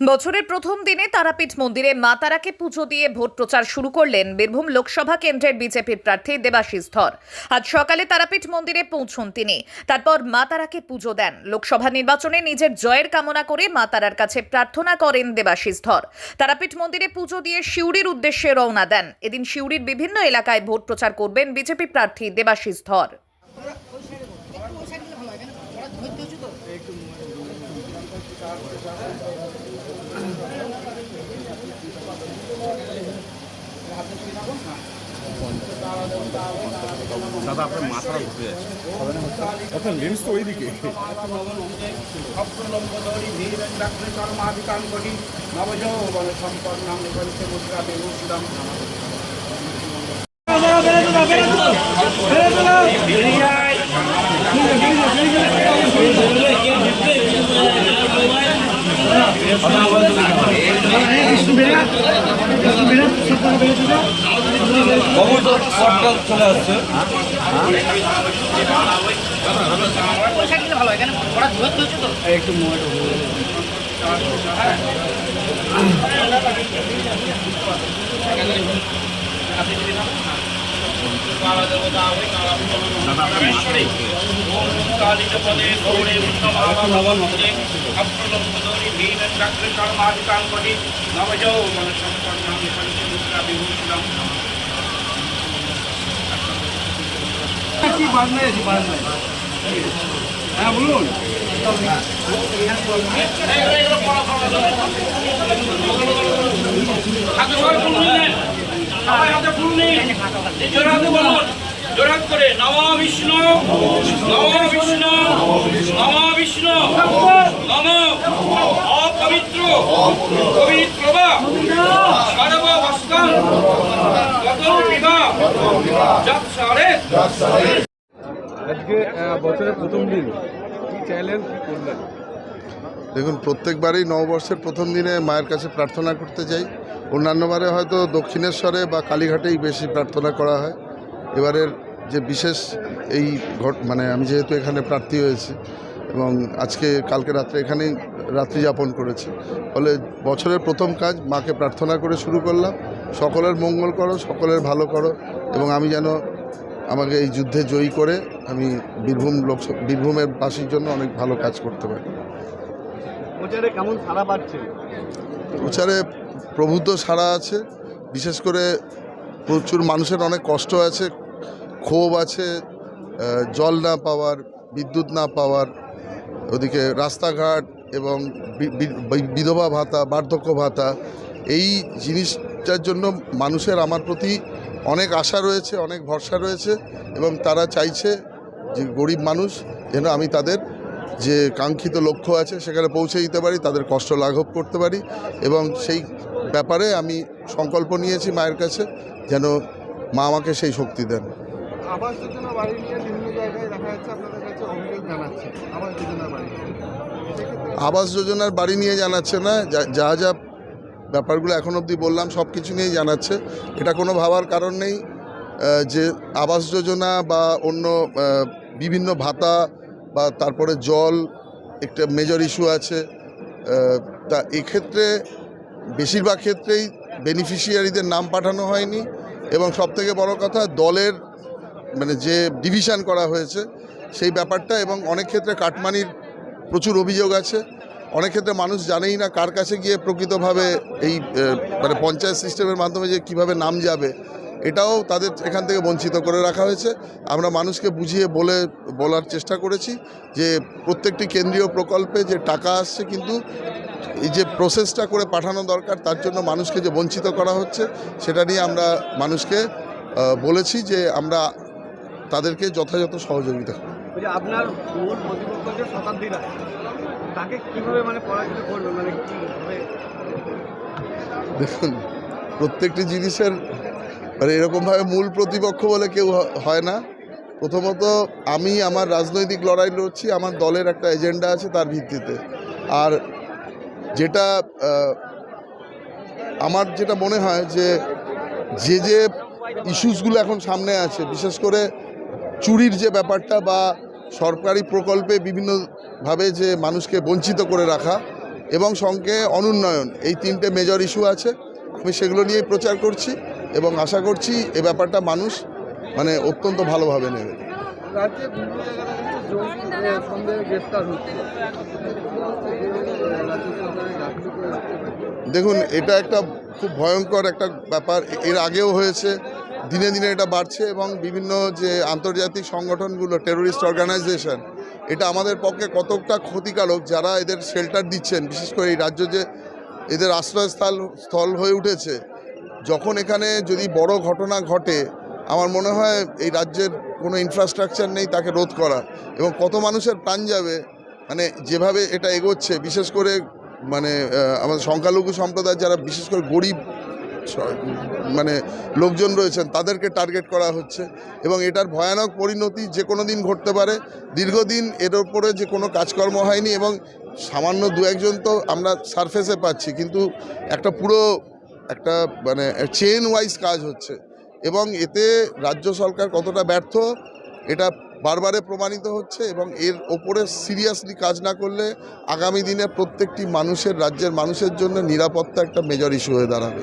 বছরের প্রথম দিনে তারাপীঠ মন্দিরে মা তারাকে পুজো দিয়ে ভোট প্রচার শুরু করলেন বীরভূম লোকসভা কেন্দ্রের বিজেপির প্রার্থী দেবাশিস ধর। আজ সকালে তারাপীঠ মন্দিরে পৌঁছন তিনি। তারপর মা তারাকে পুজো দেন। লোকসভা নির্বাচনে নিজের জয়ের কামনা করে মা তারার কাছে প্রার্থনা করেন দেবাশিস ধর। তারাপীঠ মন্দিরে পুজো দিয়ে শিউরির উদ্দেশ্যে রওনা দেন। এদিন শিউরির বিভিন্ন এলাকায় ভোট প্রচার করবেন বিজেপি প্রার্থী দেবাশিস ধর। দাদা আপনার মাথাটা ঘুরে যাচ্ছে আপনার লেন্স তো ওইদিকে অপ্রলম্বদরি ধীরন্দাগ্রে কর্মাধিকাং করি নবযৌবন সম্পন্নং পঞ্চমুদ্রা বিভূষিতম অপ্রলম্বদরি ধীরন্দাগ্রে কি হ্যাঁ বলুন। হাতে সবাই ফুল নিলেন সবাই হাতে ফুল নিন। জোর হাতে বলুন। জোর হাত করে, নম বিষ্ণু নম বিষ্ণু নম বিষ্ণু, নম। অপবিত্র পবিত্র বা সর্বাবস্থান গত বিবাহ যাত্রারে আজকে বছরের প্রথম দিন। কি কি করলেন? দেখুন, প্রত্যেকবারই নববর্ষের প্রথম দিনে মায়ের কাছে প্রার্থনা করতে যাই। অন্যান্যবারে হয়তো দক্ষিণেশ্বরে বা কালীঘাটেই বেশি প্রার্থনা করা হয়। এবারের যে বিশেষ এই ঘট মানে আমি যেহেতু এখানে প্রার্থী হয়েছি এবং আজকে, কালকে রাত্রে এখানেই রাত্রি যাপন করেছি। ফলে বছরের প্রথম কাজ, মাকে প্রার্থনা করে শুরু করলাম। সকলের মঙ্গল করো, সকলের ভালো করো এবং আমি যেন আমাকে এই যুদ্ধে জয়ী করে আমি বীরভূম লোকসভা বীরভূমের বাসীর জন্য অনেক ভালো কাজ করতে পারি। কেমন সারা পাচ্ছে প্রচারে প্রভূত সাড়া আছে বিশেষ করে প্রচুর মানুষের অনেক কষ্ট আছে ক্ষোভ আছে জল না পাওয়ার বিদ্যুৎ না পাওয়ার ওদিকে রাস্তাঘাট এবং বিধবা ভাতা বার্ধক্য ভাতা এই জিনিসটার জন্য মানুষের আমার প্রতি অনেক আশা রয়েছে অনেক ভরসা রয়েছে এবং তারা চাইছে যে গরিব মানুষ যেন আমি তাদের যে কাঙ্ক্ষিত লক্ষ্য আছে সেখানে পৌঁছে দিতে পারি তাদের কষ্ট লাঘব করতে পারি এবং সেই ব্যাপারে আমি সংকল্প নিয়েছি মায়ের কাছে যেন মা আমাকে সেই শক্তি দেন। আবাস যোজনা বাড়ি নিয়ে বিভিন্ন জায়গায় দেখা যাচ্ছে আপনাদের কাছে অভিযোগ জানাচ্ছে আবাস যোজনা বাড়ি আবাস যোজনার বাড়ি নিয়ে জানাচ্ছে না যা- যা যা ব্যাপারগুলো এখন অবধি বললাম সব কিছু নিয়েই জানাচ্ছে। এটা কোনো ভাবার কারণ নেই যে আবাস যোজনা বা অন্য বিভিন্ন ভাতা বা তারপরে জল, একটা মেজর ইস্যু আছে তা এক্ষেত্রে বেশিরভাগ ক্ষেত্রেই বেনিফিশিয়ারিদের নাম পাঠানো হয়নি এবং সবথেকে বড় কথা, দলের মানে যে ডিভিশন করা হয়েছে, সেই ব্যাপারটা এবং অনেক ক্ষেত্রে কাটমানির প্রচুর অভিযোগ আছে। অনেক ক্ষেত্রে মানুষ জানেই না কার কাছে গিয়ে প্রকৃতভাবে এই মানে পঞ্চায়েত সিস্টেমের মাধ্যমে যে কীভাবে নাম যাবে, এটাও তাদের এখান থেকে বঞ্চিত করে রাখা হয়েছে আমরা মানুষকে বুঝিয়ে বলে, বলার চেষ্টা করেছি যে প্রত্যেকটি কেন্দ্রীয় প্রকল্পে যে টাকা আসছে কিন্তু এই যে প্রসেসটা করে পাঠানো দরকার, তার জন্য মানুষকে যে বঞ্চিত করা হচ্ছে, সেটা নিয়ে আমরা মানুষকে বলেছি যে আমরা তাদেরকে যথাযথ সহযোগিতা। আপনার তাকে কীভাবে মানে পরাজিত করবে? মানে দেখুন, প্রত্যেকটি জিনিসের মানে এরকমভাবে মূল প্রতিপক্ষ বলে কেউ হয় না। প্রথমত, আমি আমার রাজনৈতিক লড়াই লড়ছি, আমার দলের একটা এজেন্ডা আছে তার ভিত্তিতে। আর যেটা আমার যেটা মনে হয় যে যে যে ইস্যুসগুলো এখন সামনে আছে, বিশেষ করে চুরির যে ব্যাপারটা বা সরকারি প্রকল্পে বিভিন্নভাবে যে মানুষকে বঞ্চিত করে রাখা এবং সঙ্গে অনুন্নয়ন এই তিনটে মেজর ইস্যু আছে। আমি সেগুলো নিয়েই প্রচার করছি এবং আশা করছি এ ব্যাপারটা মানুষ মানে অত্যন্ত ভালোভাবে নেবে। দেখুন এটা একটা খুব ভয়ঙ্কর একটা ব্যাপার। এর আগেও হয়েছে দিনে দিনে এটা বাড়ছে এবং বিভিন্ন যে আন্তর্জাতিক সংগঠনগুলো টেরোরিস্ট অর্গানাইজেশন এটা আমাদের পক্ষে কতটা ক্ষতিকারক যারা এদের শেল্টার দিচ্ছেন, বিশেষ করে এই রাজ্য যে এদের আশ্রয়স্থল, স্থল হয়ে উঠেছে। যখন এখানে যদি বড় ঘটনা ঘটে, আমার মনে হয় এই রাজ্যের কোনো ইনফ্রাস্ট্রাকচার নেই তাকে রোধ করা এবং কত মানুষের প্রাণ যাবে মানে যেভাবে এটা এগোচ্ছে, বিশেষ করে মানে আমাদের সংখ্যালঘু সম্প্রদায় যারা বিশেষ করে গরিব মানে লোকজন রয়েছেন, তাদেরকে টার্গেট করা হচ্ছে এবং এটার ভয়ানক পরিণতি যে কোনো দিন ঘটতে পারে। দীর্ঘদিন এর ওপরে যে কোনো কাজকর্ম হয়নি এবং সামান্য দু একজন তো আমরা সারফেসে পাচ্ছি, কিন্তু একটা পুরো একটা মানে চেন ওয়াইজ কাজ হচ্ছে এবং এতে রাজ্য সরকার কতটা ব্যর্থ এটা বারবারে প্রমাণিত হচ্ছে এবং এর ওপরে সিরিয়াসলি কাজ না করলে আগামী দিনে প্রত্যেকটি মানুষের, রাজ্যের মানুষের জন্য নিরাপত্তা একটা মেজর ইস্যু হয়ে দাঁড়াবে।